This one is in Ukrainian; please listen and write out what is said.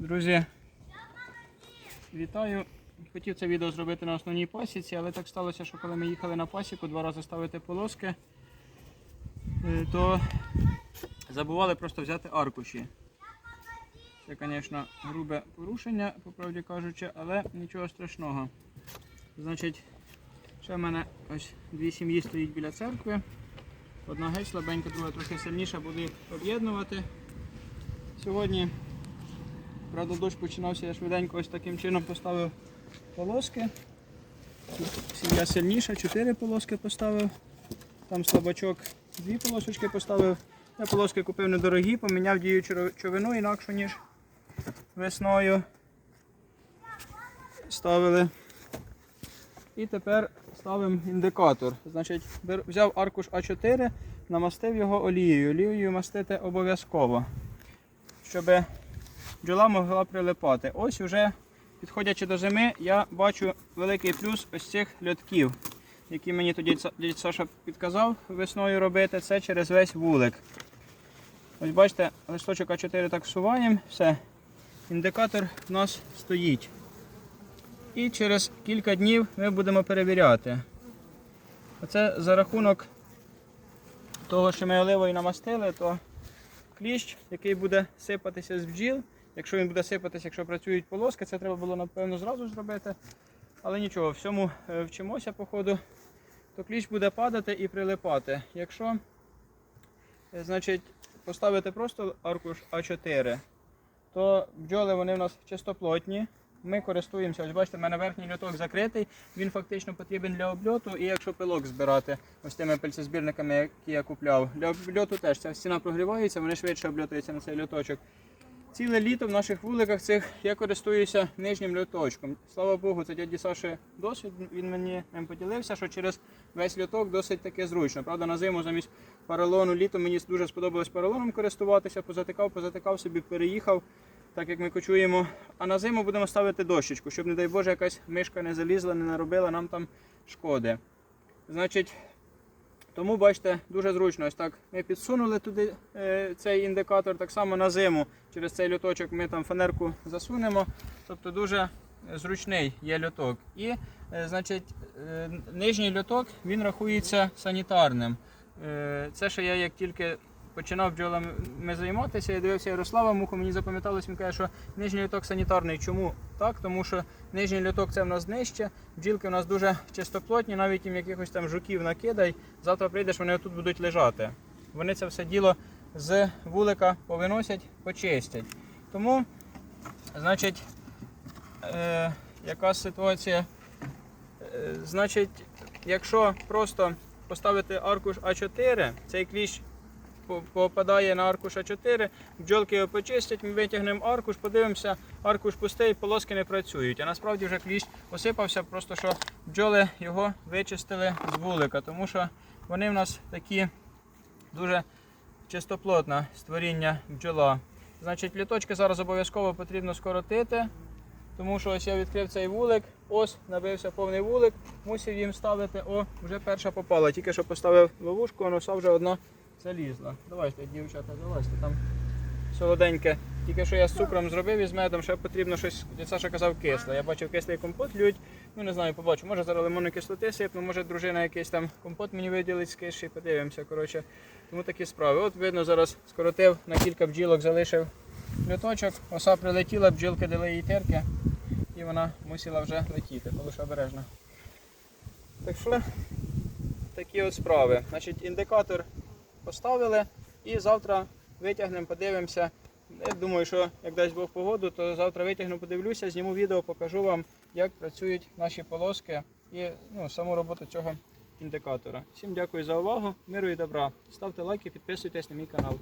Друзі, вітаю. Хотів це відео зробити на основній пасіці, але так сталося, що коли ми їхали на пасіку два рази ставити полоски, е, то забували просто взяти аркуші. Це, звісно, грубе порушення, по правді кажучи, але нічого страшного. Значить, ще в мене ось дві сім'ї стоїть біля церкви. Одна геть слабенька, друга трохи сильніша, буду їх об'єднувати. Сьогодні, правда, дощ починався, я швиденько ось таким чином поставив полоски. Сім'я сильніша, чотири полоски поставив. Там слабачок дві полосочки поставив. Я полоски купив недорогі, поміняв діючу човину інакшу, ніж весною ставили. І тепер ставимо індикатор. Значить, взяв аркуш А4, намастив його олією. Олією мастити обов'язково, щоб бджола могла прилипати. Ось вже підходячи до зими, я бачу великий плюс ось цих льотків, які мені тоді дядь Саша підказав весною робити. Це через весь вулик. Ось бачите, листочок А4 так всуваємо, все. Індикатор в нас стоїть. І через кілька днів ми будемо перевіряти. Оце за рахунок того, що ми оливою намастили, то кліщ, який буде сипатися з бджіл, якщо він буде сипатися, якщо працюють полоски, це треба було напевно зразу зробити. Але нічого, всьому е, вчимося по ходу, то кліщ буде падати і прилипати. Якщо е, значить, поставити просто аркуш А4, то бджоли вони в нас чистоплотні. Ми користуємося, ось бачите, в мене верхній льоток закритий, він фактично потрібен для обльоту і якщо пилок збирати ось тими пильцезбірниками, які я купляв. Для обльоту теж ця стіна прогрівається, вони швидше обльотуються на цей льоточок. Ціле літо в наших вуликах цих я користуюся нижнім льоточком. Слава Богу, це дяді Саші досвід. Він мені ним поділився, що через весь льоток досить таки зручно. Правда, на зиму замість паралону літом мені дуже сподобалось паралоном користуватися, позатикав, позатикав собі, переїхав, так як ми кочуємо. А на зиму будемо ставити дощечку, щоб, не дай Боже, якась мишка не залізла, не наробила нам там шкоди. Значить, тому бачите, дуже зручно. Ось так ми підсунули туди е, цей індикатор. Так само на зиму через цей люточок ми там фанерку засунемо. Тобто дуже зручний є льоток. І е, значить, е, нижній льоток він рахується санітарним. Е, це ще я як тільки починав бджолами займатися, я дивився Ярослава Муху, мені запам'яталось, він каже, що нижній льоток санітарний. Чому так? Тому що нижній льоток це в нас нижче, бджілки в нас дуже чистоплотні, навіть їм якихось там жуків накидай. Завтра прийдеш, вони тут будуть лежати. Вони це все діло з вулика повиносять, почистять. Тому, значить, е, яка ситуація? Е, значить, якщо просто поставити аркуш А4, цей кліщ попадає на аркуш А4, бджолки його почистять, ми витягнемо аркуш, подивимося, аркуш пустий, полоски не працюють. А насправді вже кліщ осипався, просто що бджоли його вичистили з вулика, тому що вони в нас такі дуже чистоплотне створіння бджола. Значить, літочки зараз обов'язково потрібно скоротити, тому що ось я відкрив цей вулик, ось набився повний вулик, мусив їм ставити, о, вже перша попала. Тільки що поставив ловушку, а носа вже одна залізла. Давайте, дівчата, залазьте там солоденьке. Тільки що я з цукром зробив і з медом, ще потрібно щось, Саша казав, кисле. Я бачив кислий компот лють, ну не знаю, побачу. Може зараз лимонної кислоти сипну, може дружина якийсь там компот мені виділить з киші, подивимося. Коротше. Тому такі справи. От видно, зараз скоротив на кілька бджілок, залишив льоточок, оса прилетіла, бджілки дали їй терки, і вона мусила вже летіти, тому що обережно. Так що такі от справи. Значить, індикатор поставили і завтра витягнемо, подивимося. Я думаю, що як дасть Бог погоду, то завтра витягну, подивлюся, зніму відео, покажу вам, як працюють наші полоски і ну, саму роботу цього індикатора. Всім дякую за увагу, миру і добра. Ставте лайки, підписуйтесь на мій канал.